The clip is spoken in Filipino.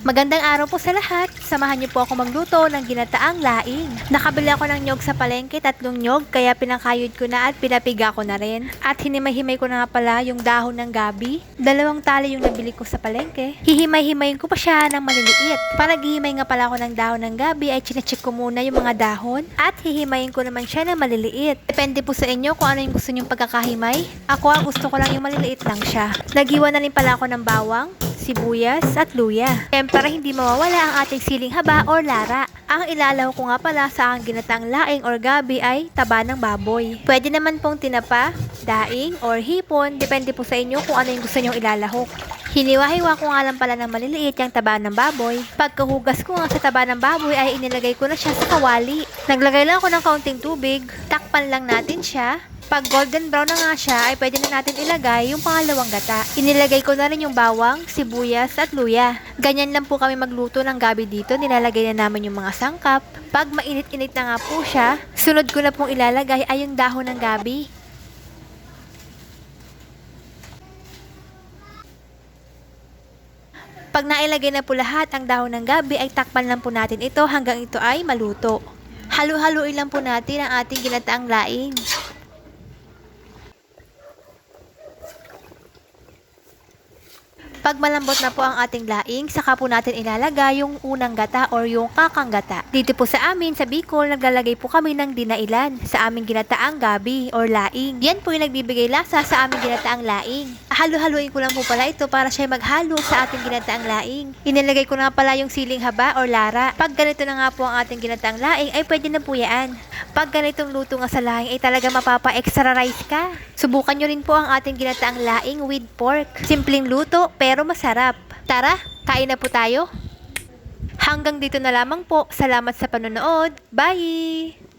Magandang araw po sa lahat. Samahan niyo po ako magluto ng ginataang laing. Nakabili ako ng nyog sa palengke, tatlong nyog, kaya pinakayod ko na at pinapiga ko na rin. At hinimay-himay ko na nga pala yung dahon ng gabi. Dalawang tali yung nabili ko sa palengke. Hihimay-himayin ko pa siya ng maliliit. Para naghihimay nga pala ako ng dahon ng gabi ay chinecheck ko muna yung mga dahon at hihimayin ko naman siya ng maliliit. Depende po sa inyo kung ano yung gusto nyong pagkakahimay. Ako ah, gusto ko lang yung maliliit lang siya. Naghiwa na rin pala ako ng bawang, sibuyas at luya. Siyempre, hindi mawawala ang ating siling haba or lara. Ang ilalaw ko nga pala sa aking ginatang laing or gabi ay taba ng baboy. Pwede naman pong tinapa, daing, or hipon. Depende po sa inyo kung ano yung gusto nyong ilalahok. Hiniwa-hiwa ko nga lang pala ng maliliit yung taba ng baboy. Pagkahugas ko nga sa taba ng baboy ay inilagay ko na siya sa kawali. Naglagay lang ako ng kaunting tubig. Takpan lang natin siya. Pag golden brown na nga siya, ay pwede na natin ilagay yung pangalawang gata. Inilagay ko na rin yung bawang, sibuyas at luya. Ganyan lang po kami magluto ng gabi dito. Nilalagay na namin yung mga sangkap. Pag mainit-init na nga po siya, sunod ko na pong ilalagay ay yung dahon ng gabi. Pag nailagay na po lahat ang dahon ng gabi ay takpan lang po natin ito hanggang ito ay maluto. Halu-haluin lang po natin ang ating ginataang laing. Pag malambot na po ang ating laing, saka po natin ilalagay yung unang gata or yung kakang gata. Dito po sa amin, sa Bicol, naglalagay po kami ng dinailan sa aming ginataang gabi or laing. Yan po yung nagbibigay lasa sa aming ginataang laing. Halo-haluin ko lang po pala ito para siya maghalo sa ating ginataang laing. Inilagay ko na pala yung siling haba or lara. Pag ganito na nga po ang ating ginataang laing, ay pwede na po yan. Pag ganitong luto nga sa laing, ay talaga mapapa-extra rice ka. Subukan nyo rin po ang ating ginataang laing with pork. Simpleng luto, pero masarap. Tara, kain na po tayo. Hanggang dito na lamang po. Salamat sa panonood. Bye!